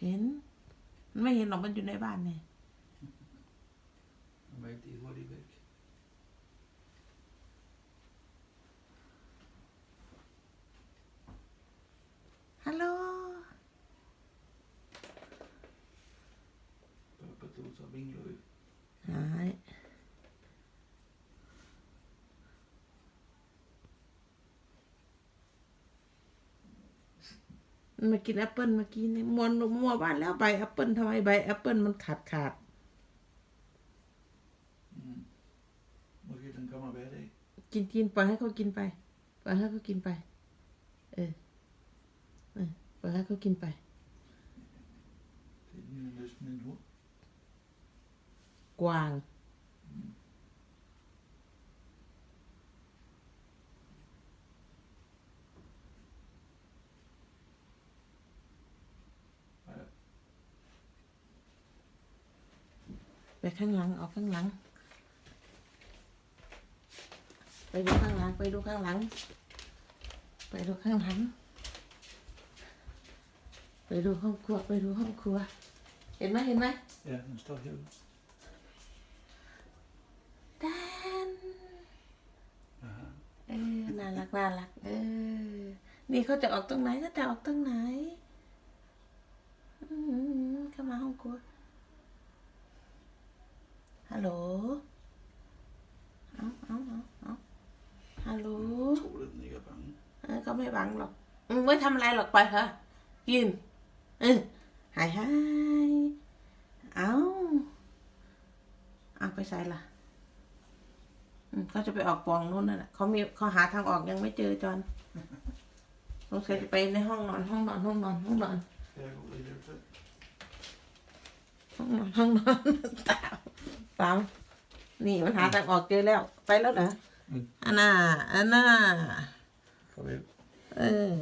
เห็น มันไม่เห็นหรอกมันอยู่ในบ้านเนี่ย Dan ben ik die Hollywood. Hallo. Papa doet dat in lui. Hi. มันมากินแอปเปิลเมื่อกี้นี่มวนมัวบ้านแล้วใบแอปเปิลทำไมใบแอปเปิลมันขาดขาด Mm. Måske den kommer hver dag. กินกินปล่อยให้เขากินไปปล่อยให้เขากินไป เออเออปล่อยให้เขากินไป Det er næsten en hund. กวาง ไปข้างหลังเอาข้างหลัง ไปดูข้างหลัง ไปดูข้างหลัง ไปดูข้างหลัง ไปดูห้องครัว ไปดูห้องครัว เห็นไหมเห็นไหม Ja, den står herude. แดน Aha. เออ น่ารักน่ารัก เออ นี่เขาจะออกตรงไหนก็จะออกตรงไหน อืมเข้ามาห้องครัว ฮัลโหล เอาเอาเอาเอาฮัลโหล Jeg tror, at den ikke er bange. เออก็ไม่บังหรอกอืมไม่ทำอะไรหรอกไปเถอะยืนเออหายหายเอาเอาไปใส่ละอืมเขาจะไปออกปล่องนู้นน่ะนะเขามีเขาหาทางออกยังไม่เจอจอนสงสัยจะไปในห้องนอนห้องนอนห้องนอนห้องนอน Skal jeg gå ud og hjælpe dig? ห้องนอนห้องนอนตาม ตามนี่มันหาทางออกเจอแล้ว ไปแล้วเหรออืมอันน่ะอันน่ะ Farvel. เออ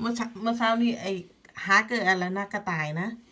เมื่อเช้าเมื่อเช้านี่ไอหาเกิดอะไรนะกระต่ายนะ Ja.